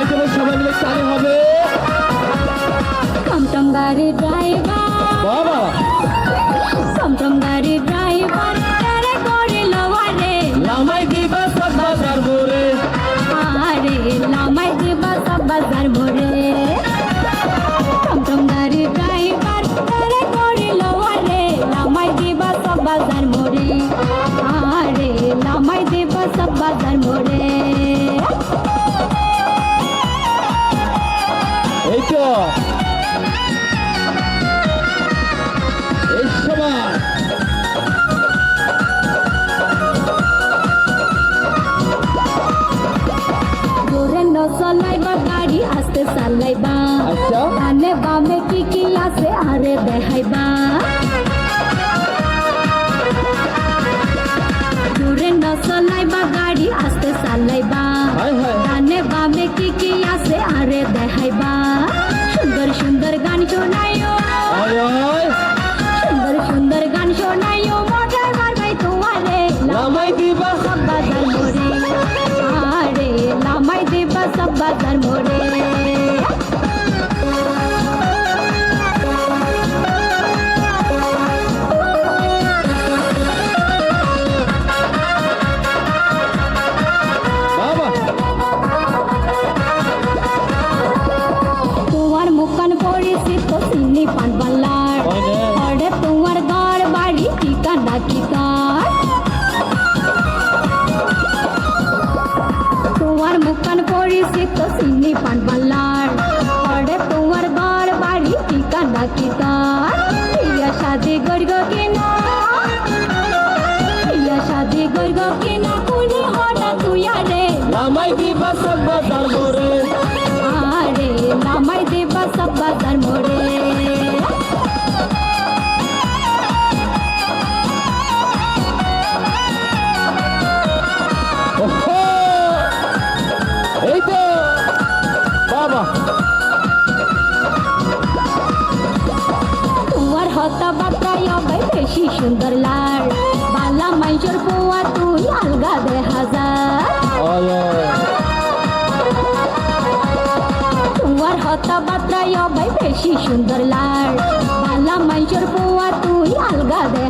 তালি দেবো সবাই মিলে তালি হবে। টমটম গাড়ি ড্রাইভার। বাবা। টমটম গাড়ি ড্রাইভার তারা করে লওয়ারে। লামাই দিবা সব বাজার ভরে। আরে লামাই দিবা সব বাজার ভরে। টমটম গাড়ি ড্রাইভার তারা করে লওয়ারে। লামাই দিবা সব বাজার ভরে। আরে লামাই দিবা সব বাজার ভরে। रे सालाइबा अच्छा। की किला से न गाड़ी आस्ते सालाइबा की किला से सुंदर सुंदर गान सुनायो सुंदर सुंदर गान सुनायो मोटर मार भाई तुम्हारे। लामाई सब बाज़ार मोरे। आरे लामाई सब बाज़ार मोरे। से तो सिन्नी पान वाला तुवर होता बातायो बाई बेशी सुंदर लाल बाला मंजर पुआ तू अलगा दे हज़ार। तुवर होता बातायो बाई बेशी सुंदर लाल बाला मांजर पोवा तू अलगा हज़ार